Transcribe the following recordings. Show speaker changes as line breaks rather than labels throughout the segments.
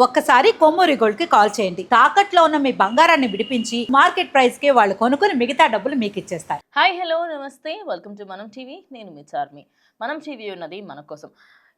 ఒక్కసారి కొమ్మూరి గోల్డ్కి కాల్ చేయండి. తాకట్లో ఉన్న మీ బంగారాన్ని విడిపించి మార్కెట్ ప్రైస్కి వాళ్ళు కొనుక్కుని మిగతా డబ్బులు మీకు ఇచ్చేస్తారు.
హాయ్ హలో నమస్తే. Welcome to Manam TV. నేను మీ చార్మి. మనం టీవీ ఉన్నది మన కోసం.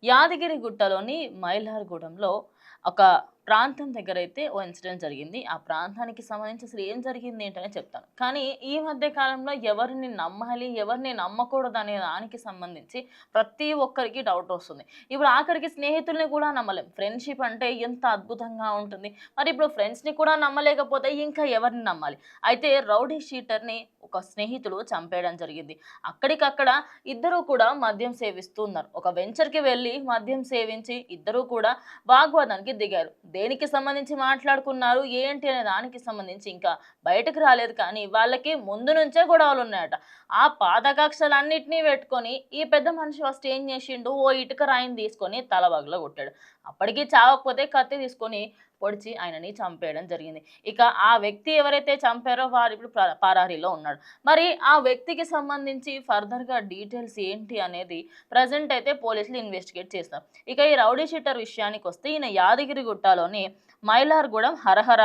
యాదగిరి గుట్టలోని మైలార్గూడెంలో ఒక ప్రాంతం దగ్గర అయితే ఓ ఇన్సిడెంట్ జరిగింది. ఆ ప్రాంతానికి సంబంధించి అసలు ఏం జరిగింది ఏంటనే చెప్తాను. కానీ ఈ మధ్య కాలంలో ఎవరిని నమ్మాలి ఎవరిని నమ్మకూడదు అనే దానికి సంబంధించి ప్రతి ఒక్కరికి డౌట్ వస్తుంది. ఇప్పుడు ఆఖరికి స్నేహితుల్ని కూడా నమ్మలేం. ఫ్రెండ్షిప్ అంటే ఎంత అద్భుతంగా ఉంటుంది. మరి ఇప్పుడు ఫ్రెండ్స్ని కూడా నమ్మలేకపోతే ఇంకా ఎవరిని నమ్మాలి? అయితే రౌడీ షీటర్ని ఒక స్నేహితుడు చంపేయడం జరిగింది. అక్కడికక్కడ ఇద్దరు కూడా మద్యం సేవిస్తూ ఉన్నారు. ఒక వెంచర్కి వెళ్ళి మద్యం సేవించి ఇద్దరూ కూడా వాగ్వాదానికి దిగారు. దేనికి సంబంధించి మాట్లాడుకున్నారు? ఏంటి అనే దానికి సంబంధించి ఇంకా బయటకు రాలేదు. కానీ వాళ్ళకి ముందు నుంచే గొడవలు ఉన్నాయట. ఆ పాదకాక్షలన్నింటినీ పెట్టుకొని ఈ పెద్ద మనిషి ఫస్ట్ ఏం చేసిండు? ఓ ఇటుక రాయిని తీసుకొని తల కొట్టాడు అప్పటికి చావకపోతే కత్తి తీసుకొని పొడిచి ఆయనని చంపేయడం జరిగింది. ఇక ఆ వ్యక్తి ఎవరైతే చంపారో వారు ఇప్పుడు ప్ర- పరారీలో ఉన్నాడు మరి ఆ వ్యక్తికి సంబంధించి ఫర్దర్గా డీటెయిల్స్ ఏంటి అనేది ప్రజెంట్ అయితే పోలీసులు ఇన్వెస్టిగేట్ చేస్తారు. ఇక ఈ రౌడీ షీటర్ విషయానికి వస్తే ఈయన యాదగిరిగుట్టలోని మైలార్గూడెం హరహర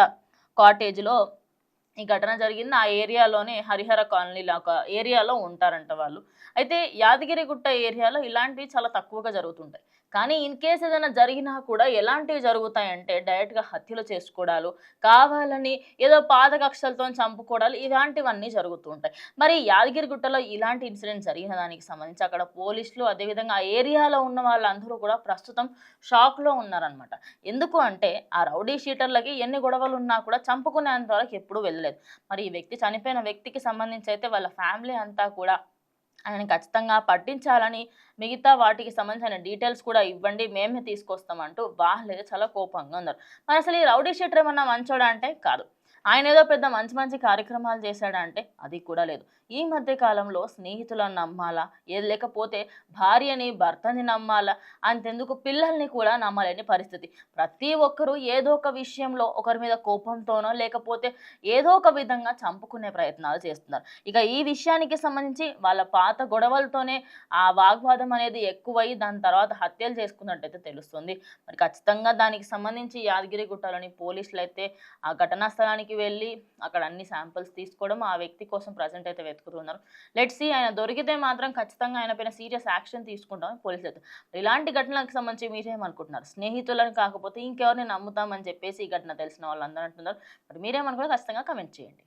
కాటేజ్లో ఈ ఘటన జరిగింది. ఆ ఏరియాలోనే హరిహర కాలనీలో ఒక ఏరియాలో ఉంటారంట వాళ్ళు. అయితే యాదగిరిగుట్ట ఏరియాలో ఇలాంటివి చాలా తక్కువగా జరుగుతుంటాయి. కానీ ఇన్ కేస్ ఏదైనా జరిగినా కూడా ఎలాంటివి జరుగుతాయంటే డైరెక్ట్గా హత్యలు చేసుకోవడాలు కావాలని ఏదో పాత కక్షలతో చంపుకోవడాలు ఇలాంటివన్నీ జరుగుతూ ఉంటాయి మరి యాదగిరిగుట్టలో ఇలాంటి ఇన్సిడెంట్ జరిగిన దానికి సంబంధించి అక్కడ పోలీసులు అదేవిధంగా ఆ ఏరియాలో ఉన్న వాళ్ళందరూ కూడా ప్రస్తుతం షాక్లో ఉన్నారనమాట ఎందుకు అంటే ఆ రౌడీ షీటర్లకి ఎన్ని గొడవలు ఉన్నా కూడా చంపుకునేంత వరకు ఎప్పుడూ వెళ్ళలేదు. మరి ఈ వ్యక్తి చనిపోయిన వ్యక్తికి సంబంధించి అయితే వాళ్ళ ఫ్యామిలీ అంతా కూడా ఆయన ఖచ్చితంగా పట్టించాలని మిగతా వాటికి సంబంధించిన డీటెయిల్స్ కూడా ఇవ్వండి మేమే తీసుకొస్తామంటూ వాళ్ళే చాలా కోపంగా ఉన్నారు. మరి అసలు ఈ రౌడీ షీటర్ ఏమన్నా మంచోడా అంటే కాదు. ఆయన ఏదో పెద్ద మంచి మంచి కార్యక్రమాలు చేశాడంటే అది కూడా లేదు. ఈ మధ్య కాలంలో స్నేహితులను నమ్మాలా ఏది లేకపోతే భార్యని భర్తని నమ్మాలా అంతెందుకు పిల్లల్ని కూడా నమ్మలేని పరిస్థితి. ప్రతి ఒక్కరూ ఏదో ఒక విషయంలో ఒకరి మీద కోపంతోనో లేకపోతే ఏదో ఒక విధంగా చంపుకునే ప్రయత్నాలు చేస్తున్నారు. ఇక ఈ విషయానికి సంబంధించి వాళ్ళ పాత గొడవలతోనే ఆ వాగ్వాదం అనేది ఎక్కువై దాని తర్వాత హత్యలు చేసుకున్నట్టయితే తెలుస్తుంది. మరి ఖచ్చితంగా దానికి సంబంధించి యాదగిరి గుట్టలోని పోలీసులు అయితే ఆ ఘటనా స్థలానికి వెళ్ళి అక్కడ అన్ని శాంపిల్స్ తీసుకోవడం ఆ వ్యక్తి కోసం ప్రజెంట్ అయితే వెతుకుతున్నారు. లెట్ సి ఆయన దొరికితే మాత్రం ఖచ్చితంగా ఆయన పైన సీరియస్ యాక్షన్ తీసుకుంటామని పోలీసులు అయితే. ఇలాంటి ఘటనలకు సంబంధించి మీరేమనుకుంటున్నారు? స్నేహితులను కాకపోతే ఇంకెవరిని నమ్ముతామని చెప్పేసి ఈ ఘటన తెలిసిన వాళ్ళు అందరూ అంటున్నారు. మరి మీరేమనుకున్నారు ఖచ్చితంగా కమెంట్ చేయండి.